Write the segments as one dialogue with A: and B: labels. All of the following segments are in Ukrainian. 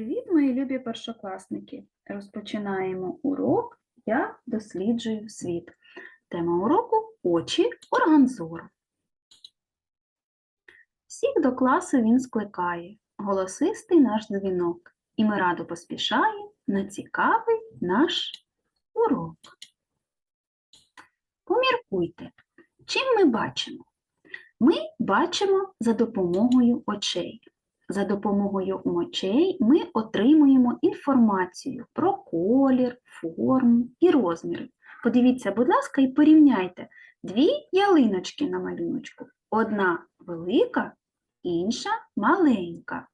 A: Привіт, мої любі першокласники! Розпочинаємо урок Я досліджую світ. Тема уроку очі орган зору. Всіх до класу він скликає, голосистий наш дзвінок, і ми радо поспішаємо на цікавий наш урок. Поміркуйте, чим ми бачимо? Ми бачимо за допомогою очей. За допомогою очей ми отримуємо інформацію про колір, форму і розміри. Подивіться, будь ласка, і порівняйте дві ялиночки на малюночку. Одна велика, інша маленька.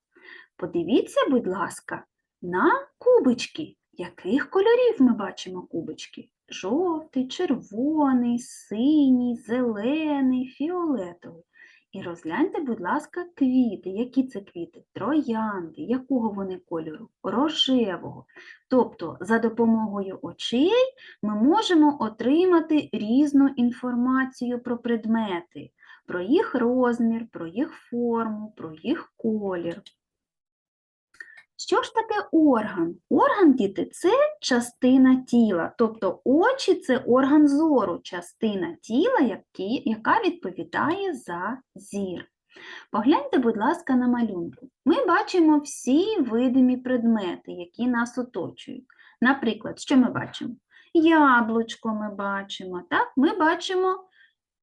A: Подивіться, будь ласка, на кубочки. Яких кольорів ми бачимо кубочки? Жовтий, червоний, синій, зелений, фіолетовий. І розгляньте, будь ласка, квіти. Які це квіти? Троянди. Якого вони кольору? Рожевого. Тобто, за допомогою очей ми можемо отримати різну інформацію про предмети, про їх розмір, про їх форму, про їх колір. Що ж таке орган? Орган, діти, це частина тіла, тобто очі це орган зору, частина тіла, яка відповідає за зір. Погляньте, будь ласка, на малюнку. Ми бачимо всі видимі предмети, які нас оточують. Наприклад, що ми бачимо? Яблучко ми бачимо, так? Ми бачимо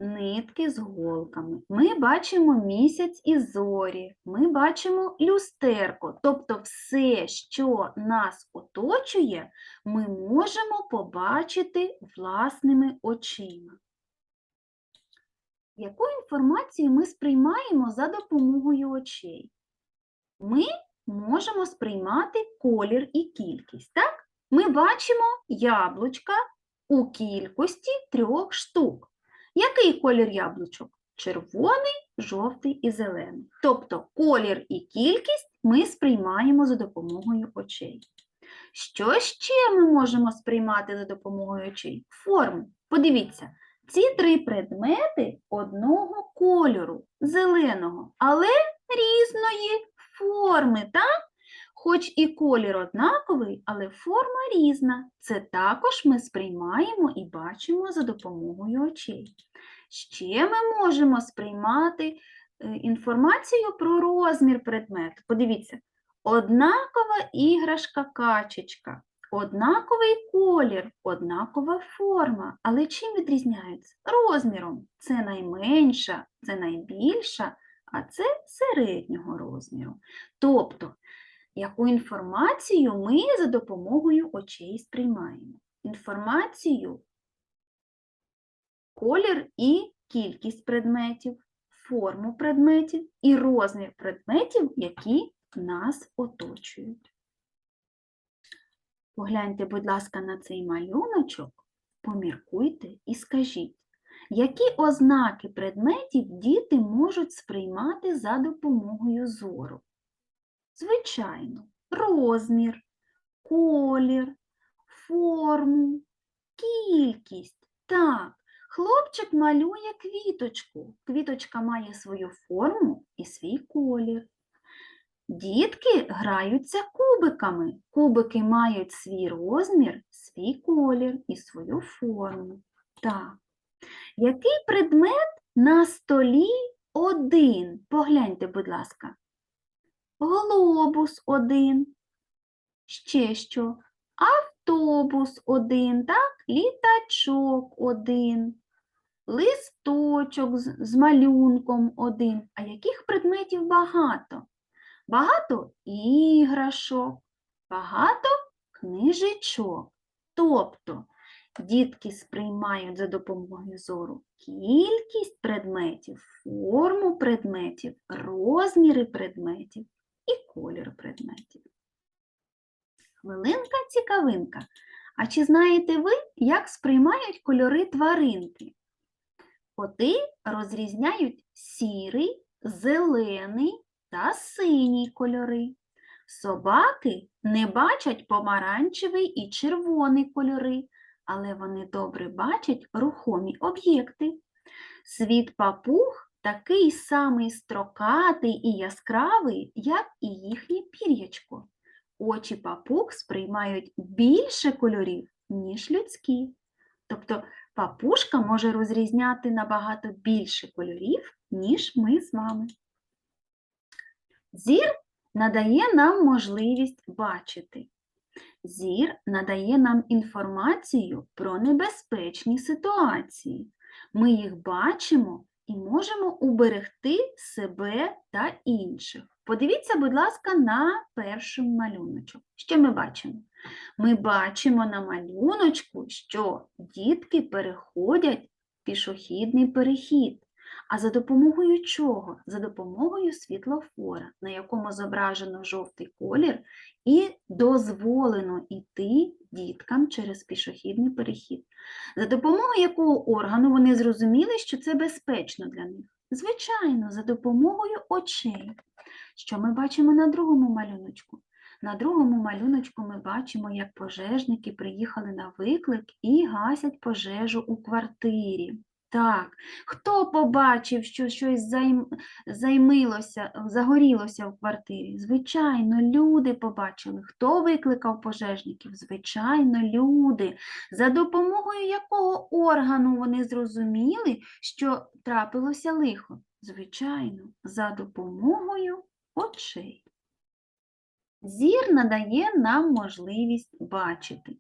A: нитки з голками. Ми бачимо місяць і зорі, ми бачимо люстерко, тобто все, що нас оточує, ми можемо побачити власними очима. Яку інформацію ми сприймаємо за допомогою очей? Ми можемо сприймати колір і кількість. Так? Ми бачимо яблучка у кількості трьох штук. Який колір яблучок? Червоний, жовтий і зелений. Тобто колір і кількість ми сприймаємо за допомогою очей. Що ще ми можемо сприймати за допомогою очей? Форму. Подивіться, ці три предмети одного кольору, зеленого, але різної форми, так? Хоч і колір однаковий, але форма різна. Це також ми сприймаємо і бачимо за допомогою очей. Ще ми можемо сприймати е, інформацію про розмір предмету. Подивіться, однакова іграшка качечка, однаковий колір, однакова форма. Але чим відрізняються? Розміром. Це найменша, це найбільша, а це середнього розміру. Тобто, яку інформацію ми за допомогою очей сприймаємо? Інформацію, колір і кількість предметів, форму предметів і розмір предметів, які нас оточують. Погляньте, будь ласка, на цей малюночок, поміркуйте і скажіть, які ознаки предметів діти можуть сприймати за допомогою зору? Звичайно, розмір, колір, форму, кількість. Так, хлопчик малює квіточку. Квіточка має свою форму і свій колір. Дітки граються кубиками. Кубики мають свій розмір, свій колір і свою форму. Так. Який предмет на столі один? Погляньте, будь ласка глобус один. Ще що? Автобус один, так? Літачок один, листочок з, з малюнком один. А яких предметів багато? Багато іграшок, багато книжечок. Тобто дітки сприймають за допомогою зору кількість предметів, форму предметів, розміри предметів і колір предметів. Хвилинка цікавинка. А чи знаєте ви, як сприймають кольори тваринки? Коти розрізняють сірий, зелений та синій кольори. Собаки не бачать помаранчевий і червоний кольори, але вони добре бачать рухомі об'єкти. Світ папуг такий самий строкатий і яскравий, як і їхнє пір'ячко. очі папуг сприймають більше кольорів, ніж людські. Тобто папушка може розрізняти набагато більше кольорів, ніж ми з вами. Зір надає нам можливість бачити. Зір надає нам інформацію про небезпечні ситуації. Ми їх бачимо можемо уберегти себе та інших. Подивіться, будь ласка, на перший малюночок. Що ми бачимо? Ми бачимо на малюночку, що дітки переходять пішохідний перехід. А за допомогою чого? За допомогою світлофора, на якому зображено жовтий колір, і дозволено йти діткам через пішохідний перехід. За допомогою якого органу вони зрозуміли, що це безпечно для них? Звичайно, за допомогою очей. Що ми бачимо на другому малюночку? На другому малюночку ми бачимо, як пожежники приїхали на виклик і гасять пожежу у квартирі. Так, хто побачив, що щось займ... займилося, загорілося в квартирі? Звичайно, люди побачили. Хто викликав пожежників? Звичайно, люди. За допомогою якого органу вони зрозуміли, що трапилося лихо? Звичайно, за допомогою очей. Зір надає нам можливість бачити.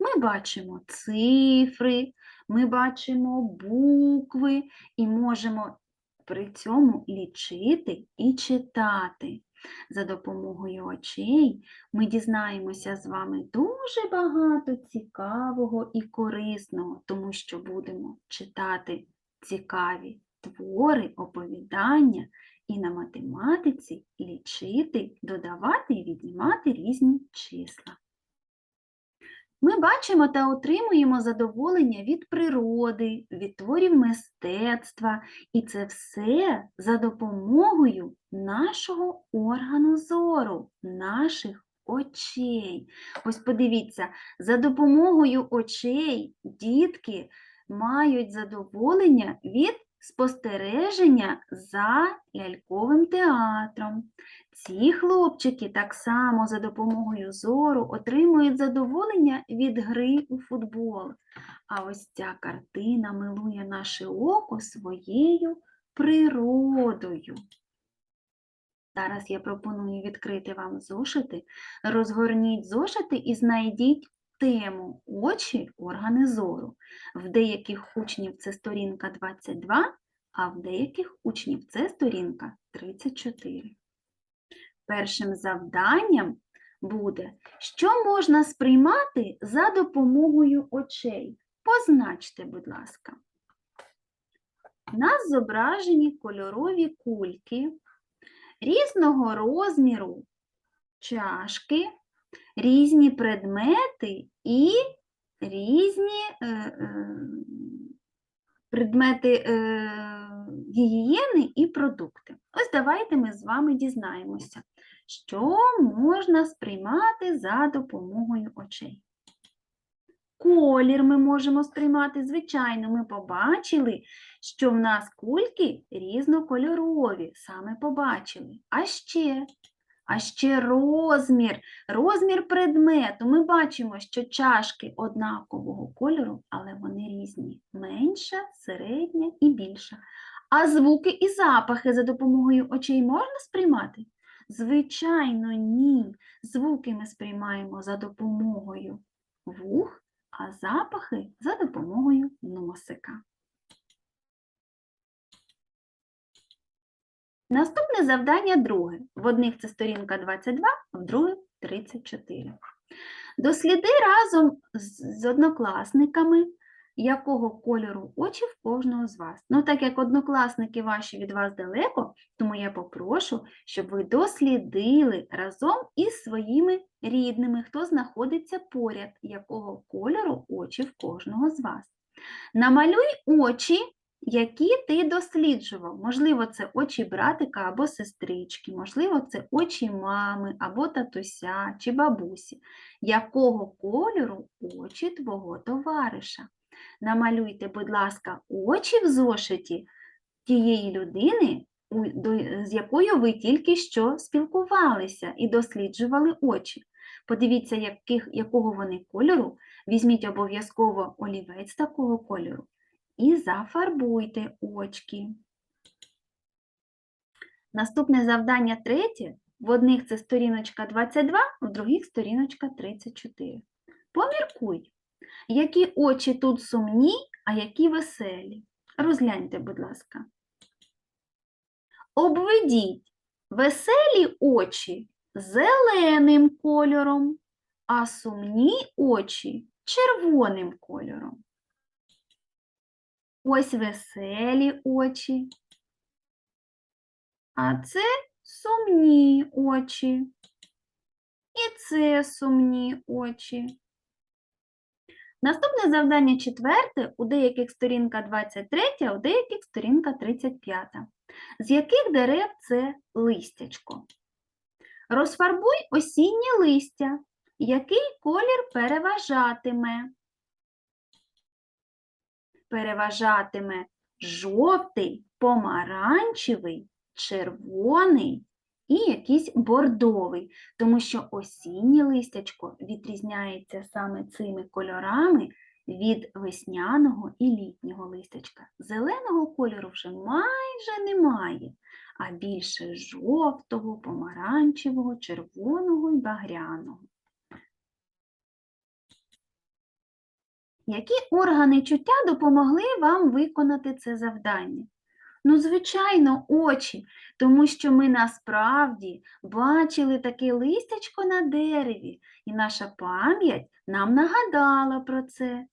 A: Ми бачимо цифри, ми бачимо букви і можемо при цьому лічити і читати. За допомогою очей ми дізнаємося з вами дуже багато цікавого і корисного, тому що будемо читати цікаві твори, оповідання і на математиці лічити, додавати і віднімати різні числа. Ми бачимо та отримуємо задоволення від природи, від творів мистецтва, і це все за допомогою нашого органу зору, наших очей. Ось подивіться, за допомогою очей дітки мають задоволення від спостереження за ляльковим театром. Ці хлопчики так само за допомогою зору отримують задоволення від гри у футбол. А ось ця картина милує наше око своєю природою. Зараз я пропоную відкрити вам зошити, розгорніть зошити і знайдіть тему очі, органи зору. В деяких учнів це сторінка 22, а в деяких учнів це сторінка 34. Першим завданням буде, що можна сприймати за допомогою очей. Позначте, будь ласка. У нас зображені кольорові кульки різного розміру чашки, різні предмети і різні е, е, предмети е, гігієни і продукти. Ось давайте ми з вами дізнаємося, що можна сприймати за допомогою очей. Колір ми можемо сприймати, звичайно, ми побачили, що в нас кульки різнокольорові, саме побачили. А ще, а ще розмір, розмір предмету. Ми бачимо, що чашки однакового кольору, але вони різні. Менша, середня і більша. А звуки і запахи за допомогою очей можна сприймати? Звичайно, ні. Звуки ми сприймаємо за допомогою вух, а запахи за допомогою носика. Наступне завдання друге. В одних це сторінка 22, а в других 34. Досліди разом з однокласниками, якого кольору очі в кожного з вас. Ну, так як однокласники ваші від вас далеко, тому я попрошу, щоб ви дослідили разом із своїми рідними, хто знаходиться поряд, якого кольору очі в кожного з вас. Намалюй очі, які ти досліджував. Можливо, це очі братика або сестрички, можливо, це очі мами або татуся чи бабусі. Якого кольору очі твого товариша? Намалюйте, будь ласка, очі в зошиті тієї людини, з якою ви тільки що спілкувалися і досліджували очі. Подивіться, яких, якого вони кольору. Візьміть обов'язково олівець такого кольору і зафарбуйте очки. Наступне завдання третє. В одних це сторіночка 22, в других сторіночка 34. Поміркуй, які очі тут сумні, а які веселі. Розгляньте, будь ласка. Обведіть веселі очі зеленим кольором, а сумні очі червоним кольором. Ось веселі очі, а це сумні очі. І це сумні очі. Наступне завдання четверте, у деяких сторінка 23, а у деяких сторінка 35. З яких дерев це листячко? Розфарбуй осіннє листя. Який колір переважатиме? Переважатиме жовтий, помаранчевий, червоний і якийсь бордовий, тому що осіннє листячко відрізняється саме цими кольорами від весняного і літнього листячка. Зеленого кольору вже майже немає, а більше жовтого, помаранчевого, червоного і багряного. Які органи чуття допомогли вам виконати це завдання? Ну, звичайно, очі, тому що ми насправді бачили таке листячко на дереві, і наша пам'ять нам нагадала про це.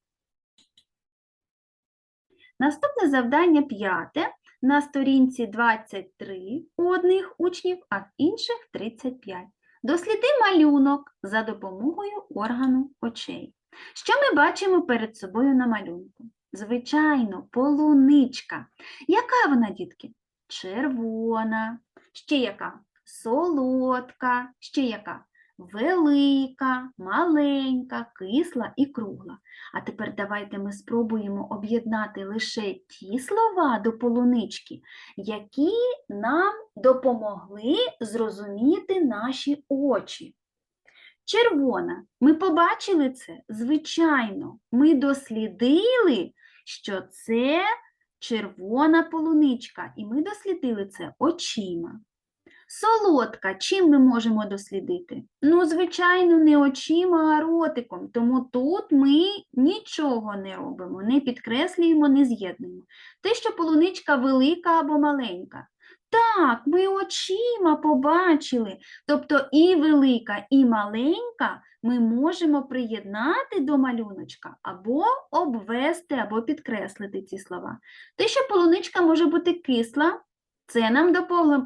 A: Наступне завдання п'яте. На сторінці 23 у одних учнів, а в інших 35. Досліди малюнок за допомогою органу очей. Що ми бачимо перед собою на малюнку? Звичайно, полуничка. Яка вона, дітки? Червона. Ще яка? Солодка. Ще яка? Велика, маленька, кисла і кругла. А тепер давайте ми спробуємо об'єднати лише ті слова до полунички, які нам допомогли зрозуміти наші очі. Червона. Ми побачили це? Звичайно, ми дослідили, що це червона полуничка, і ми дослідили це очима. Солодка, чим ми можемо дослідити? Ну, звичайно, не очима, а ротиком. Тому тут ми нічого не робимо, не підкреслюємо, не з'єднуємо. Те, що полуничка велика або маленька. Так, ми очима побачили. Тобто і велика, і маленька ми можемо приєднати до малюночка або обвести, або підкреслити ці слова. Те, що полуничка може бути кисла, це нам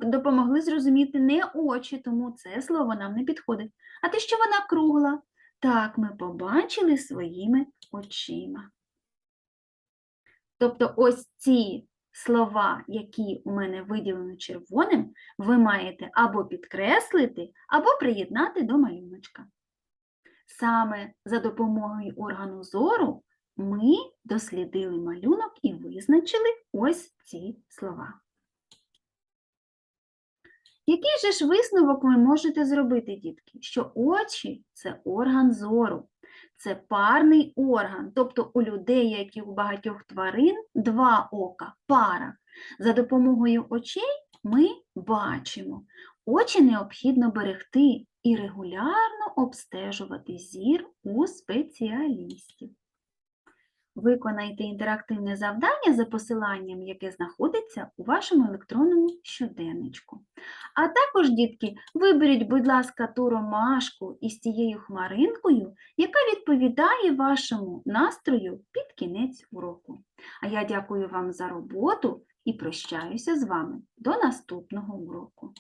A: допомогли, зрозуміти не очі, тому це слово нам не підходить. А те, що вона кругла, так ми побачили своїми очима. Тобто ось ці слова, які у мене виділені червоним, ви маєте або підкреслити, або приєднати до малюночка. Саме за допомогою органу зору ми дослідили малюнок і визначили ось ці слова. Який же ж висновок ви можете зробити, дітки? Що очі це орган зору, це парний орган, тобто у людей, як і у багатьох тварин, два ока, пара. За допомогою очей ми бачимо. Очі необхідно берегти і регулярно обстежувати зір у спеціалістів. Виконайте інтерактивне завдання за посиланням, яке знаходиться у вашому електронному щоденничку. А також, дітки, виберіть, будь ласка, ту ромашку із тією хмаринкою, яка відповідає вашому настрою під кінець уроку. А я дякую вам за роботу і прощаюся з вами до наступного уроку.